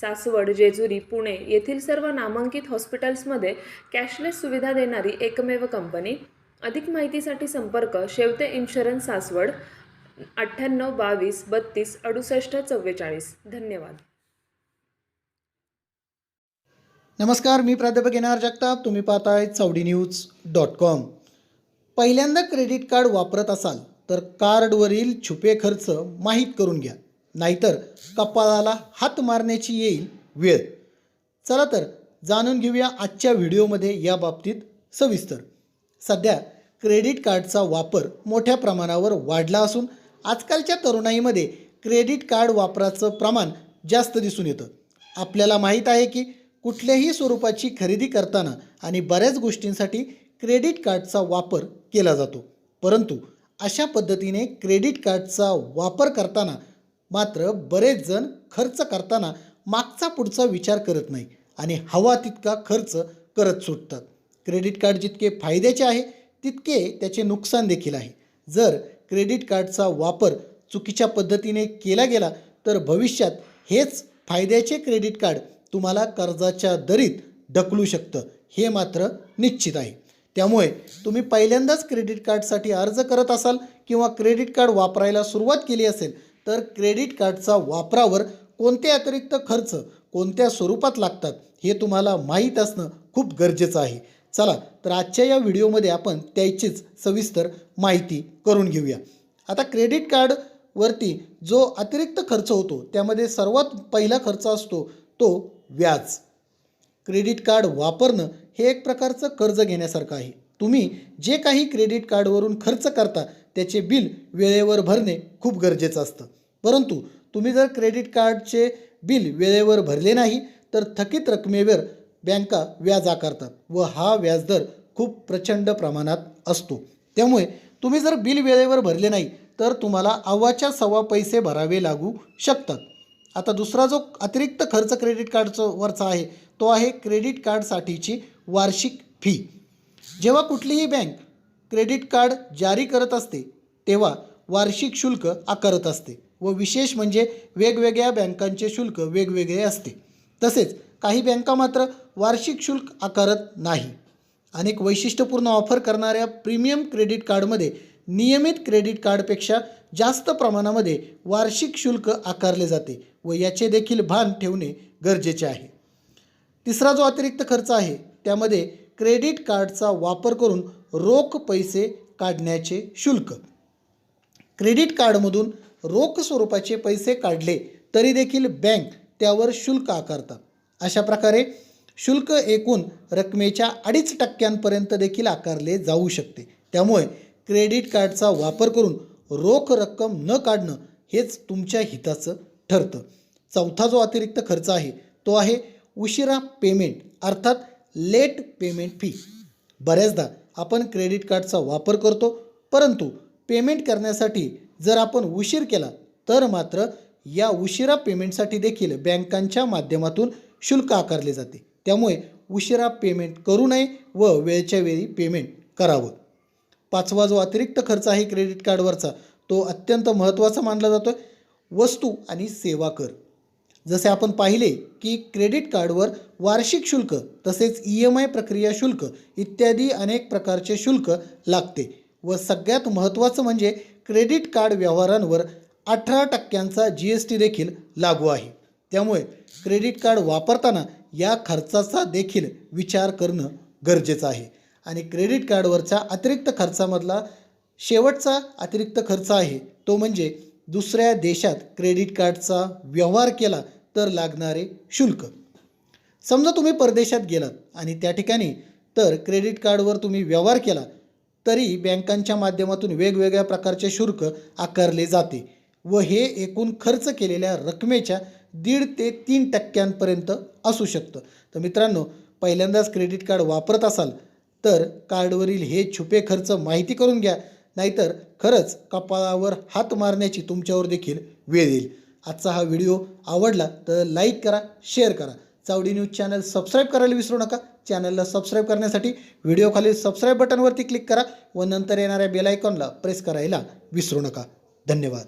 सासवड जेजुरी पुणे येथील सर्व नामांकित हॉस्पिटल्समध्ये कॅशलेस सुविधा देणारी एकमेव कंपनी. अधिक माहितीसाठी संपर्क शेवते इन्शुरन्स सासवड अठ्ठ्याण्णव बावीस बत्तीस अडुसष्ट चव्वेचाळीस. धन्यवाद. नमस्कार मी प्राध्यापक एन जगताप. तुम्ही पाहताय चौडी न्यूज डॉट कॉम. पहिल्यांदा क्रेडिट कार्ड वापरत असाल तर कार्डवरील छुपे खर्च माहीत करून घ्या. नाहीतर कपाळाला हात मारण्याची येईल वेळ. चला तर जाणून घेऊया आजच्या व्हिडिओमध्ये या बाबतीत सविस्तर. सध्या क्रेडिट कार्डचा वापर मोठ्या प्रमाणावर वाढला असून आजकालच्या तरुणाईमध्ये क्रेडिट कार्ड वापराचं प्रमाण जास्त दिसून येतं. आपल्याला माहीत आहे की कुठल्याही स्वरूपाची खरेदी करताना आणि बऱ्याच गोष्टींसाठी क्रेडिट कार्डचा वापर केला जातो. परंतु अशा पद्धतीने क्रेडिट कार्डचा वापर करताना मात्र बरेच जण खर्च करताना मागचा पुढचा विचार करत नाही आणि हवा तितका खर्च करत सुटतात. क्रेडिट कार्ड जितके फायद्याचे आहे तितके त्याचे नुकसान देखील आहे. जर क्रेडिट कार्डचा वापर चुकीच्या पद्धतीने केला गेला तर भविष्यात हेच फायद्याचे क्रेडिट कार्ड तुम्हाला कर्जाच्या दरीत ढकलू शकतं हे मात्र निश्चित आहे. त्यामुळे तुम्ही पहिल्यांदाच क्रेडिट कार्डसाठी अर्ज करत असाल किंवा क्रेडिट कार्ड वापरायला सुरुवात केली असेल तर क्रेडिट कार्डचा वापरावर कोणते अतिरिक्त खर्च कोणत्या स्वरूपात लागतात हे तुम्हाला माहीत असणं खूप गरजेचं आहे. चला तर आजच्या या व्हिडिओमध्ये आपण त्याचीच सविस्तर माहिती करून घेऊया. आता क्रेडिट कार्डवरती जो अतिरिक्त खर्च होतो त्यामध्ये सर्वात पहिला खर्च असतो तो व्याज. क्रेडिट कार्ड वापरणं हे एक प्रकारचं कर्ज घेण्यासारखं आहे. तुम्ही जे काही क्रेडिट कार्डवरून खर्च करता त्याचे बिल वेळेवर भरणे खूप गरजेचं असतं. परंतु तुम्ही जर क्रेडिट कार्डचे बिल वेळेवर भरले नाही तर थकीत रकमेवर बँका व्याज आकारतात व हा व्याजदर खूप प्रचंड प्रमाणात असतो. त्यामुळे तुम्ही जर बिल वेळेवर भरले नाही तर तुम्हाला अव्वाच्या सव्वा पैसे भरावे लागू शकतात. आता दुसरा जो अतिरिक्त खर्च क्रेडिट कार्डचं वरचा आहे तो आहे क्रेडिट कार्डसाठीची वार्षिक फी. जेव्हा कुठलीही बँक क्रेडिट कार्ड जारी करत असते तेव्हा वार्षिक शुल्क आकारत असते. व विशेष म्हणजे वेगवेगळ्या बँकांचे शुल्क वेगवेगळे असते. तसेच काही बँका मात्र वार्षिक शुल्क आकारत नाही. अनेक वैशिष्ट्यपूर्ण ऑफर करणाऱ्या प्रीमियम क्रेडिट कार्डमध्ये नियमित क्रेडिट कार्डपेक्षा जास्त प्रमाणामध्ये वार्षिक शुल्क आकारले जाते व याचे देखील भान ठेवणे गरजेचे आहे. तिसरा जो अतिरिक्त खर्च आहे त्यामध्ये क्रेडिट कार्डचा वापर करून रोख पैसे काढण्याचे शुल्क. क्रेडिट कार्डमधून रोख स्वरूपाचे पैसे काढले तरी देखील बँक त्यावर शुल्क आकारतात अशा प्रकारे शुल्क एकूण रकमेच्या अडीच टक्क्यांपर्यंत देखील आकारले जाऊ शकते. त्यामुळे क्रेडिट कार्डचा वापर करून रोख रक्कम न काढणं हेच तुमच्या हिताचं ठरतं. चौथा जो अतिरिक्त खर्च आहे तो आहे उशिरा पेमेंट अर्थात लेट पेमेंट फी बऱ्याचदा आपण क्रेडिट कार्डचा वापर करतो परंतु पेमेंट करण्यासाठी जर आपण उशीर केला तर मात्र या उशिरा पेमेंटसाठी देखील बँकांच्या माध्यमातून शुल्क आकारले जाते. त्यामुळे उशिरा पेमेंट करू नये व वेळच्या वेळी पेमेंट करावं. पाचवा जो अतिरिक्त खर्च आहे क्रेडिट कार्डवरचा तो अत्यंत महत्त्वाचा मानला जातो वस्तू आणि सेवा कर. जसे आपण पाहिले की क्रेडिट कार्डवर वार्षिक शुल्क तसेच ई एम आय प्रक्रिया शुल्क इत्यादी अनेक प्रकारचे शुल्क लागते व सगळ्यात महत्त्वाचं म्हणजे क्रेडिट कार्ड व्यवहारांवर अठरा टक्क्यांचा जी एस टी देखील लागू आहे. त्यामुळे क्रेडिट कार्ड वापरताना या खर्चाचा देखील विचार करणं गरजेचं आहे. आणि क्रेडिट कार्डवरच्या अतिरिक्त खर्चामधला शेवटचा अतिरिक्त खर्च आहे तो म्हणजे दुसऱ्या देशात क्रेडिट कार्डचा व्यवहार केला तर लागणारे शुल्क. समजा तुम्ही परदेशात गेलात आणि त्या ठिकाणी तर क्रेडिट कार्डवर तुम्ही व्यवहार केला तरी बँकांच्या माध्यमातून वेगवेगळ्या प्रकारचे शुल्क आकारले जाते व हे एकूण खर्च केलेल्या रकमेच्या दीड ते तीन टक्क्यांपर्यंत असू शकतं. तर मित्रांनो पहिल्यांदाच क्रेडिट कार्ड वापरत असाल तर कार्डवरील हे छुपे खर्च माहिती करून घ्या नाहीतर खरंच कपाळावर हात मारण्याची तुमच्यावर देखील वेळ येईल. आजचा हा व्हिडिओ आवडला तर लाईक करा शेअर करा. चावडी न्यूज चॅनल सबस्क्राईब करायला विसरू नका. चॅनलला सबस्क्राईब करण्यासाठी व्हिडिओखालील सबस्क्राईब बटनवरती क्लिक करा व नंतर येणाऱ्या बेलायकॉनला प्रेस करायला विसरू नका. धन्यवाद.